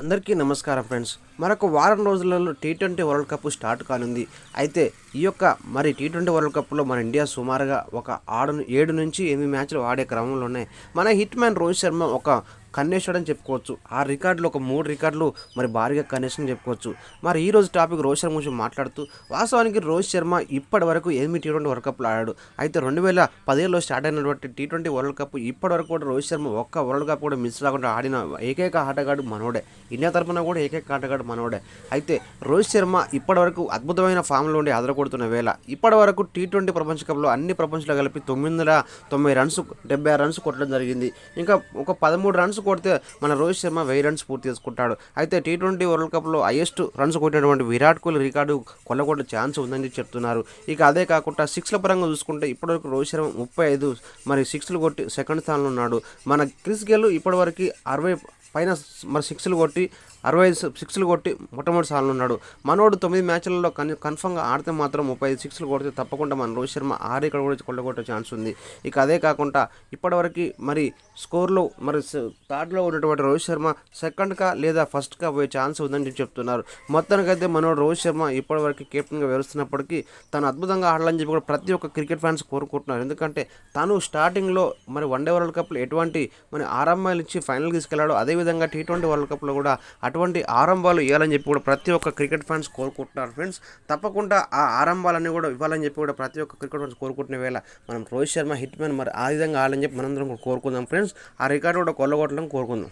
అందరికీ నమస్కారం ఫ్రెండ్స్. మరొక వారం రోజులలో T twenty world cup start కానుంది. అయితే ఈ యొక్క మరి టీ ట్వంటీ వరల్డ్ కప్లో మన ఇండియా సుమారుగా ఒక ఆడు ఏడు నుంచి ఎనిమిది మ్యాచ్లు ఆడే క్రమంలోనే మన హిట్ మ్యాన్ రోహిత్ శర్మ ఒక కన్నేశాడని చెప్పుకోవచ్చు. ఆ రికార్డులు ఒక మూడు రికార్డులు మరి భారీగా కన్నేషన్ చెప్పుకోవచ్చు. మరి ఈ రోజు టాపిక్ రోహిత్ శర్మ గురించి మాట్లాడుతూ వాస్తవానికి రోహిత్ శర్మ ఇప్పటి వరకు ఎనిమిది టీ ట్వంటీ వరల్డ్ కప్లు ఆడాడు. అయితే రెండు వేల పదిహేడులో స్టార్ట్ అయినటువంటి టీ ట్వంటీ వరల్డ్ కప్ ఇప్పటి వరకు కూడా రోహిత్ శర్మ ఒక్క వరల్డ్ కప్ కూడా మిస్ రాకుండా ఆడిన ఏకైక ఆటగాడు మనోడే. ఇండియా తరపున కూడా ఏకైక ఆటగాడు మనోడే. అయితే రోహిత్ శర్మ ఇప్పటి వరకు అద్భుతమైన ఫామ్లో ఉండి అదరకొడుతున్న వేళ ఇప్పటి వరకు టీ ట్వంటీ ప్రపంచ కప్లో అన్ని ప్రపంచంలో కలిపి తొమ్మిది వందల తొంభై రన్స్ డెబ్బై ఆరు రన్స్ కొట్టడం జరిగింది. ఇంకా ఒక పదమూడు రన్స్ కొడితే మన రోహిత్ శర్మ వెయ్యి రన్స్ పూర్తి చేసుకుంటాడు. అయితే టీ ట్వంటీ వరల్డ్ కప్లో హైయెస్ట్ రన్స్ కొట్టినటువంటి విరాట్ కోహ్లీ రికార్డు కొల్లగొట్టే ఛాన్స్ ఉందని చెప్తున్నారు. ఇక అదే కాకుండా సిక్స్ల పరంగా చూసుకుంటే ఇప్పటివరకు రోహిత్ శర్మ ముప్పై ఐదు మరి సిక్స్లు కొట్టి సెకండ్ స్థానంలో ఉన్నాడు. మన క్రిస్ గెల్ ఇప్పటివరకు అరవై పైన మరి సిక్స్లు కొట్టి అరవై ఐదు సిక్స్లు కొట్టి మొట్టమొదటి సార్లు ఉన్నాడు. మనోడు తొమ్మిది మ్యాచ్లలో కన్ కన్ఫర్మ్గా ఆడితే మాత్రం ముప్పై ఐదు సిక్స్లు కొడితే తప్పకుండా మన రోహిత్ శర్మ ఆరు ఇక్కడ కూడా కొట్టగొట్టే ఛాన్స్ ఉంది. ఇక అదే కాకుండా ఇప్పటివరకు మరి స్కోర్లో మరి థర్డ్లో ఉన్నటువంటి రోహిత్ శర్మ సెకండ్గా లేదా ఫస్ట్గా పోయే ఛాన్స్ ఉందని చెప్పి చెప్తున్నారు. మొత్తానికైతే మనోడు రోహిత్ శర్మ ఇప్పటివరకు కెప్టెన్గా వ్యవహరిస్తున్నప్పటికీ తను అద్భుతంగా ఆడాలని చెప్పి కూడా ప్రతి ఒక్క క్రికెట్ ఫ్యాన్స్ కోరుకుంటున్నారు. ఎందుకంటే తను స్టార్టింగ్లో మరి వన్డే వరల్డ్ కప్లో ఎటువంటి మరి ఆరంభాలు ఇచ్చి ఫైనల్ తీసుకెళ్ళాడో అదేవిధంగా టీ ట్వంటీ వరల్డ్ కప్లో కూడా అటువంటి ఆరంభాలు ఇవ్వాలని చెప్పి కూడా ప్రతి ఒక్క క్రికెట్ ఫ్యాన్స్ కోరుకుంటున్నారు. ఫ్రెండ్స్ తప్పకుండా ఆ ఆరంభాలన్నీ కూడా ఇవ్వాలని చెప్పి కూడా ప్రతి ఒక్క క్రికెట్ ఫ్యాన్స్ కోరుకుంటున్న వేళ మనం రోహిత్ శర్మ హిట్ మ్యాన్ మరి ఆ విధంగా ఆడాలని చెప్పి మనందరం కూడా కోరుకుందాం. ఫ్రెండ్స్ ఆ రికార్డు కూడా కొల్లగొట్టడం కోరుకుందాం.